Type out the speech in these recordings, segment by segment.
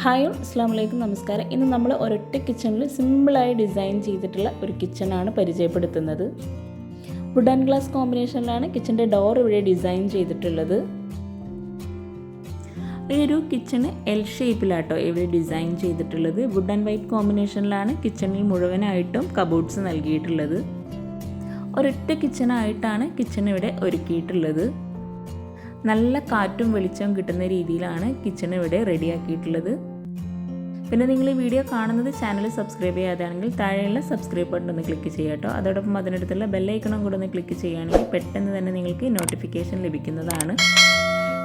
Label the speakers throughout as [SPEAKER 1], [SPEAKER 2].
[SPEAKER 1] Hi അസ്സാം വലൈക്കും നമസ്കാരം. ഇന്ന് നമ്മൾ ഒരൊറ്റ കിച്ചണിൽ സിമ്പിളായി ഡിസൈൻ ചെയ്തിട്ടുള്ള ഒരു കിച്ചണാണ് പരിചയപ്പെടുത്തുന്നത്. വുഡ് ആൻഡ് ഗ്ലാസ് കോമ്പിനേഷനിലാണ് കിച്ചന്റെ ഡോർ ഇവിടെ ഡിസൈൻ ചെയ്തിട്ടുള്ളത്. ഈ ഒരു കിച്ചണ് എൽ ഷേപ്പിലാട്ടോ ഇവിടെ ഡിസൈൻ ചെയ്തിട്ടുള്ളത്. വുഡ് ആൻഡ് വൈറ്റ് കോമ്പിനേഷനിലാണ് കിച്ചണിൽ മുഴുവനായിട്ടും കബോർഡ്സ് നൽകിയിട്ടുള്ളത്. ഒരൊറ്റ കിച്ചണായിട്ടാണ് കിച്ചൺ ഇവിടെ ഒരുക്കിയിട്ടുള്ളത്. നല്ല കാറ്റും വെളിച്ചവും കിട്ടുന്ന രീതിയിലാണ് കിച്ചൺ ഇവിടെ റെഡിയാക്കിയിട്ടുള്ളത്. പിന്നെ നിങ്ങൾ ഈ വീഡിയോ കാണുന്നത് ചാനൽ സബ്സ്ക്രൈബ് ചെയ്യാതാണെങ്കിൽ താഴെയുള്ള സബ്സ്ക്രൈബ് ബട്ടൺ ഒന്ന് ക്ലിക്ക് ചെയ്യുക കേട്ടോ. അതോടൊപ്പം അതിനടുത്തുള്ള ബെല്ലൈക്കണം കൂടെ ഒന്ന് ക്ലിക്ക് ചെയ്യുകയാണെങ്കിൽ പെട്ടെന്ന് തന്നെ നിങ്ങൾക്ക് നോട്ടിഫിക്കേഷൻ ലഭിക്കുന്നതാണ്.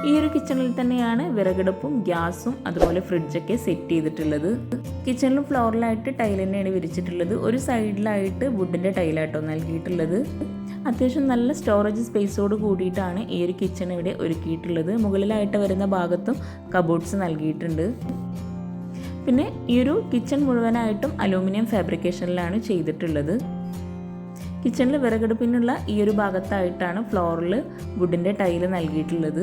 [SPEAKER 1] ഈ ഒരു കിച്ചണിൽ തന്നെയാണ് വിറകടുപ്പും ഗ്യാസും അതുപോലെ ഫ്രിഡ്ജൊക്കെ സെറ്റ് ചെയ്തിട്ടുള്ളത്. കിച്ചണിലും ഫ്ലോറിലായിട്ട് ടൈൽ തന്നെയാണ് വിരിച്ചിട്ടുള്ളത്. ഒരു സൈഡിലായിട്ട് വുഡിന്റെ ടൈലാട്ടോ നൽകിയിട്ടുള്ളത്. അത്യാവശ്യം നല്ല സ്റ്റോറേജ് സ്പേസോട് കൂടിയിട്ടാണ് ഈ ഒരു കിച്ചൺ ഇവിടെ ഒരുക്കിയിട്ടുള്ളത്. മുകളിലായിട്ട് വരുന്ന ഭാഗത്തും കബോർഡ്സ് നൽകിയിട്ടുണ്ട്. പിന്നെ ഈ ഒരു കിച്ചൺ മുഴുവനായിട്ടും അലൂമിനിയം ഫാബ്രിക്കേഷനിലാണ് ചെയ്തിട്ടുള്ളത്. കിച്ചണിൽ വിറകടുപ്പിനുള്ള ഈ ഒരു ഭാഗത്തായിട്ടാണ് ഫ്ലോറിൽ വുഡിന്റെ ടൈൽ നൽകിയിട്ടുള്ളത്.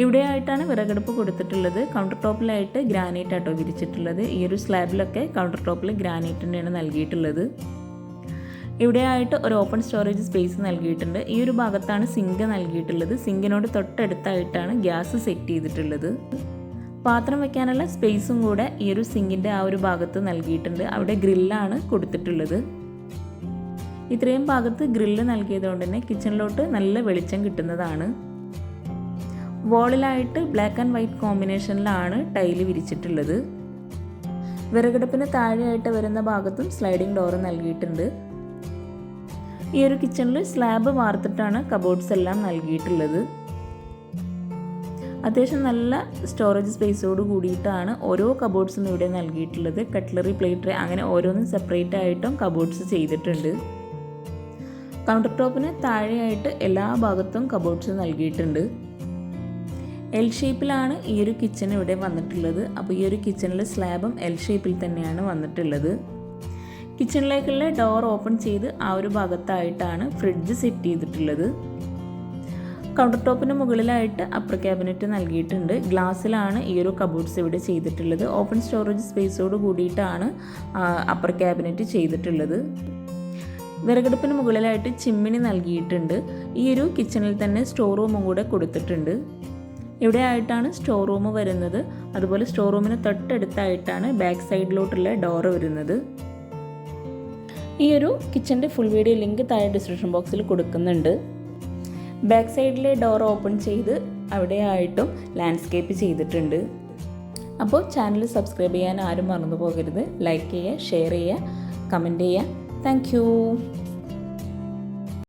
[SPEAKER 1] ഇവിടെയായിട്ടാണ് വിറകടുപ്പ് കൊടുത്തിട്ടുള്ളത്. കൗണ്ടർ ടോപ്പിലായിട്ട് ഗ്രാനൈറ്റ് ആട്ടോ വിരിച്ചിട്ടുള്ളത്. ഈ ഒരു സ്ലാബിലൊക്കെ കൗണ്ടർ ടോപ്പിൽ ഗ്രാനൈറ്റ് തന്നെയാണ് നൽകിയിട്ടുള്ളത്. ഇവിടെയായിട്ട് ഒരു ഓപ്പൺ സ്റ്റോറേജ് സ്പേസ് നൽകിയിട്ടുണ്ട്. ഈ ഒരു ഭാഗത്താണ് സിങ്ക് നൽകിയിട്ടുള്ളത്. സിങ്കിനോട് തൊട്ടടുത്തായിട്ടാണ് ഗ്യാസ് സെറ്റ് ചെയ്തിട്ടുള്ളത്. പാത്രം വെക്കാനുള്ള സ്പേസും കൂടെ ഈ ഒരു സിങ്കിന്റെ ആ ഒരു ഭാഗത്ത് നൽകിയിട്ടുണ്ട്. അവിടെ ഗ്രില്ലാണ് കൊടുത്തിട്ടുള്ളത്. ഇത്രയും ഭാഗത്ത് ഗ്രില്ല് നൽകിയതുകൊണ്ട് തന്നെ കിച്ചണിലോട്ട് നല്ല വെളിച്ചം കിട്ടുന്നതാണ്. വോളിലായിട്ട് ബ്ലാക്ക് ആൻഡ് വൈറ്റ് കോമ്പിനേഷനിലാണ് ടൈൽ വിരിച്ചിട്ടുള്ളത്. വിറകടുപ്പിന് താഴെയായിട്ട് വരുന്ന ഭാഗത്തും സ്ലൈഡിംഗ് ഡോറ് നൽകിയിട്ടുണ്ട്. ഈ ഒരു കിച്ചണിൽ സ്ലാബ് വാർത്തിട്ടാണ് കബോർഡ്സ് എല്ലാം നൽകിയിട്ടുള്ളത്. അത്യാവശ്യം നല്ല സ്റ്റോറേജ് സ്പേസോട് കൂടിയിട്ടാണ് ഓരോ കബോർഡ്സും ഇവിടെ നൽകിയിട്ടുള്ളത്. കട്ട്ലറി പ്ലേറ്റ് അങ്ങനെ ഓരോന്നും സെപ്പറേറ്റ് ആയിട്ടും കബോർഡ്സ് ചെയ്തിട്ടുണ്ട്. കൗണ്ടർ ടോപ്പിന് താഴെയായിട്ട് എല്ലാ ഭാഗത്തും കബോർഡ്സ് നൽകിയിട്ടുണ്ട്. എൽ ഷേപ്പിലാണ് ഈ ഒരു കിച്ചൺ ഇവിടെ വന്നിട്ടുള്ളത്. അപ്പോൾ ഈ ഒരു കിച്ചണിൽ സ്ലാബും എൽ ഷേപ്പിൽ തന്നെയാണ് വന്നിട്ടുള്ളത്. കിച്ചണിലേക്കുള്ള ഡോർ ഓപ്പൺ ചെയ്ത് ആ ഒരു ഭാഗത്തായിട്ടാണ് ഫ്രിഡ്ജ് സെറ്റ് ചെയ്തിട്ടുള്ളത്. കൗണ്ടർ ടോപ്പിന് മുകളിലായിട്ട് അപ്പർ ക്യാബിനറ്റ് നൽകിയിട്ടുണ്ട്. ഗ്ലാസ്സിലാണ് ഈ ഒരു കബോർഡ്സ് ഇവിടെ ചെയ്തിട്ടുള്ളത്. ഓപ്പൺ സ്റ്റോറേജ് സ്പേസോട് കൂടിയിട്ടാണ് അപ്പർ ക്യാബിനറ്റ് ചെയ്തിട്ടുള്ളത്. വിറകടുപ്പിന് മുകളിലായിട്ട് ചിമ്മിനി നൽകിയിട്ടുണ്ട്. ഈ ഒരു കിച്ചണിൽ തന്നെ സ്റ്റോർ റൂമും കൂടെ കൊടുത്തിട്ടുണ്ട്. ഇവിടെ ആയിട്ടാണ് സ്റ്റോർ റൂം വരുന്നത്. അതുപോലെ സ്റ്റോർ റൂമിന് തൊട്ടടുത്തായിട്ടാണ് ബാക്ക് സൈഡിലോട്ടുള്ള ഡോറ് വരുന്നത്. ഈ ഒരു കിച്ചന്റെ ഫുൾ വീഡിയോ ലിങ്ക് താഴെ ഡിസ്ക്രിപ്ഷൻ ബോക്സിൽ കൊടുക്കുന്നുണ്ട്. ബാക്ക് സൈഡിലെ ഡോർ ഓപ്പൺ ചെയ്ത് അവിടെ ആയിട്ടും ലാൻഡ്സ്കേപ്പ് ചെയ്തിട്ടുണ്ട്. അപ്പോൾ ചാനൽ സബ്സ്ക്രൈബ് ചെയ്യാൻ ആരും മറന്നു പോകരുത്. ലൈക്ക് ചെയ്യുക ഷെയർ ചെയ്യുക കമന്റ് ചെയ്യുക. താങ്ക്